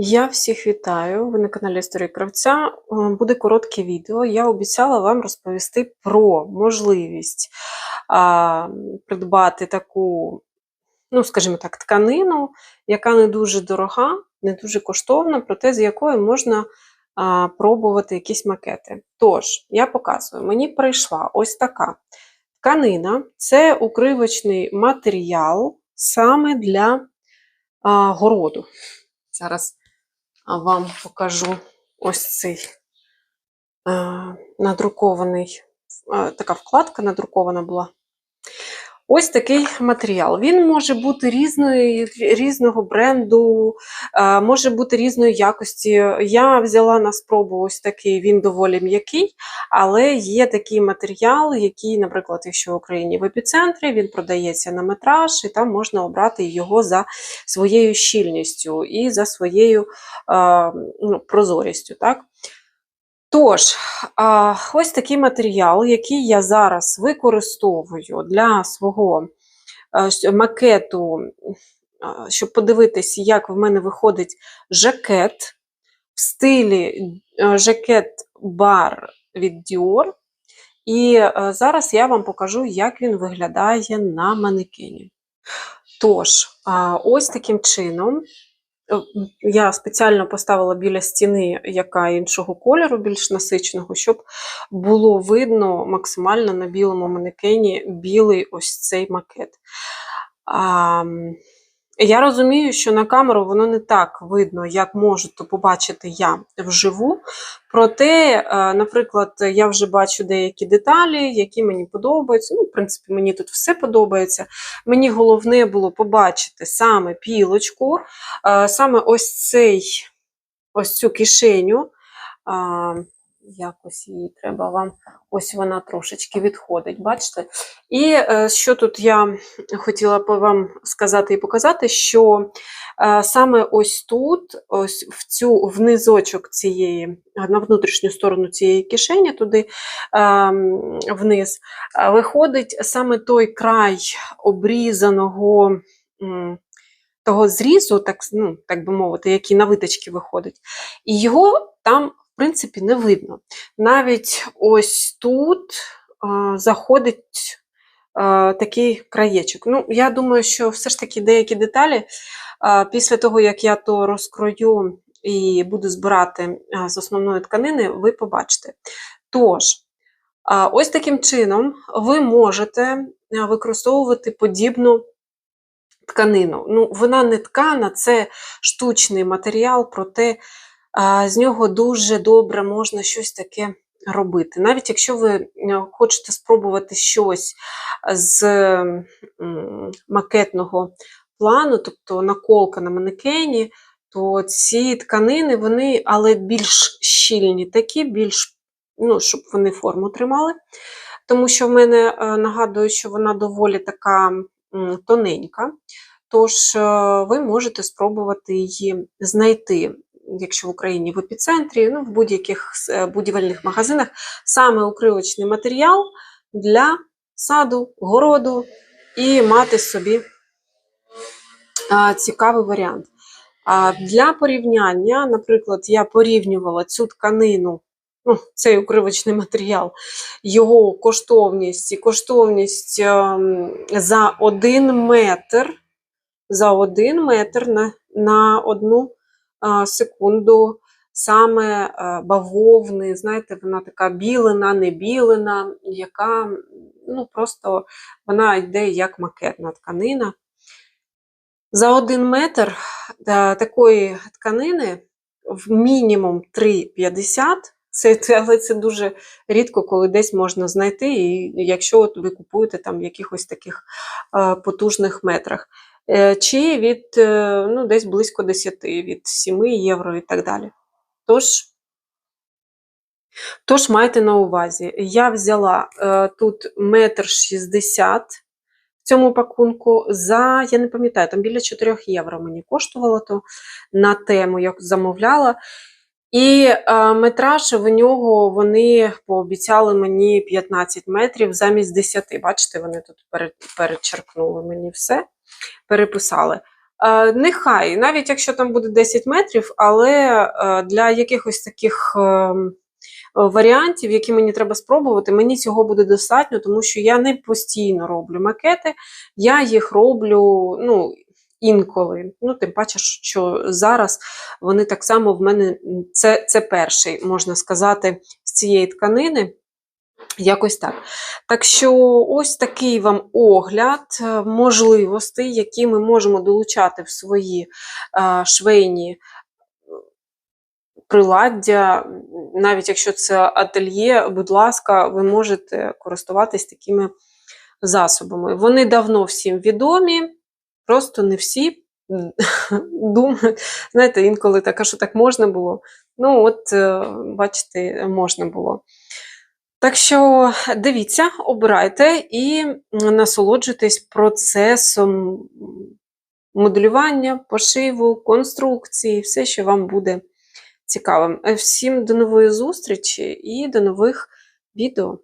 Я всіх вітаю. Ви на каналі Історії Кравця. Е, Буде коротке відео. Я обіцяла вам розповісти про можливість а, придбати таку, ну, скажімо так, тканину, яка не дуже дорога, не дуже коштовна, проте з якої можна а, пробувати якісь макети. Тож, я показую, мені прийшла ось така тканина, це укривочний матеріал саме для а, городу. Зараз вам покажу ось цей е, надрукований, е, така вкладка надрукована була. Ось такий матеріал. Він може бути різної, різного бренду, е, може бути різної якості. Я взяла на спробу ось такий, він доволі м'який, але є такий матеріал, який, наприклад, якщо в Україні в епіцентрі, він продається на метраж, і там можна обрати його за своєю щільністю і за своєю е, ну, прозорістю. Так? Тож, ось такий матеріал, який я зараз використовую для свого е, макету, щоб подивитися, як в мене виходить жакет в стилі е, жакет-бар від Dior. І е, зараз я вам покажу, як він виглядає на манекені. Тож, ось таким чином я спеціально поставила біля стіни, яка іншого кольору, більш насиченого, щоб було видно максимально на білому манекені білий ось цей макет. А, я розумію, що на камеру воно не так видно, як можу побачити я вживу. Проте, е, наприклад, я вже бачу деякі деталі, які мені подобаються. Ну, в принципі, мені тут все подобається. Мені головне було побачити саме пілочку, е, саме ось цей, ось цю кишеню. Якось її треба вам, ось вона трошечки відходить, бачите? І е, що тут я хотіла по вам сказати і показати, що е, саме ось тут, ось в цю в цієї, на внутрішню сторону цієї кишені, туди е, вниз, е, виходить саме той край обрізаного. того зрізу, так, ну, так би мовити, який на виточки виходить, і його там, принципі, не видно. Навіть ось тут заходить такий краєчок. Ну, я думаю, що все ж таки деякі деталі, після того, як я то розкрою і буду збирати з основної тканини, ви побачите. Тож, ось таким чином ви можете використовувати подібну тканину. Ну, вона не ткана, це штучний матеріал, проте з нього дуже добре можна щось таке робити. Навіть якщо ви е, хочете спробувати щось з макетного плану, тобто наколка на манекені, то ці тканини, вони, але більш щільні, такі, більш, ну, щоб вони форму тримали. Тому що в мене е, нагадую, що вона доволі така тоненька. Тож е, ви можете спробувати її знайти, якщо в Україні в епіцентрі, ну, в будь-яких е, будівельних магазинах, саме укривочний матеріал для саду, городу і мати собі а, цікавий варіант. А для порівняння, наприклад, я порівнювала цю тканину, ну, цей укривочний матеріал, його коштовність і коштовність ем, за один метр за один метр на, на одну а, секунду саме бавовни, знаєте, вона така білена, не білена, яка ну, просто вона йде як макетна тканина. За один метр а, такої тканини в мінімум 3,50. Це, але це дуже рідко, коли десь можна знайти, і якщо от ви купуєте там в якихось таких а, потужних метрах. Е, чи від е, ну, десь близько 10, від 7 євро і так далі. Тож, тож майте на увазі, я взяла е, тут метр шістдесят в цьому пакунку за, я не пам'ятаю, там біля 4 євро мені коштувало то на тему, я замовляла. І е, метраж в нього вони пообіцяли мені 15 метрів замість 10. Бачите, вони тут пере- перечеркнули мені все переписали. Е, Нехай, навіть якщо там буде 10 метрів, але е, для якихось таких е, варіантів, які мені треба спробувати, мені цього буде достатньо, тому що я не постійно роблю макети, я їх роблю ну, інколи. Ну, тим паче, що зараз вони так само в мене це, це перший, можна сказати, з цієї тканини. Якось так. Так що ось такий вам огляд е, можливостей, які ми можемо долучати в свої е, швейні приладдя. Навіть якщо це ательє, будь ласка, ви можете користуватись такими засобами. Вони давно всім відомі, просто не всі думають. Знаєте, інколи так, а що так можна було. Ну, от, е, бачите, можна було. Так що дивіться, обирайте і насолоджуйтесь процесом моделювання, пошиву, конструкції, все, що вам буде цікавим. Всім до нової зустрічі і до нових відео.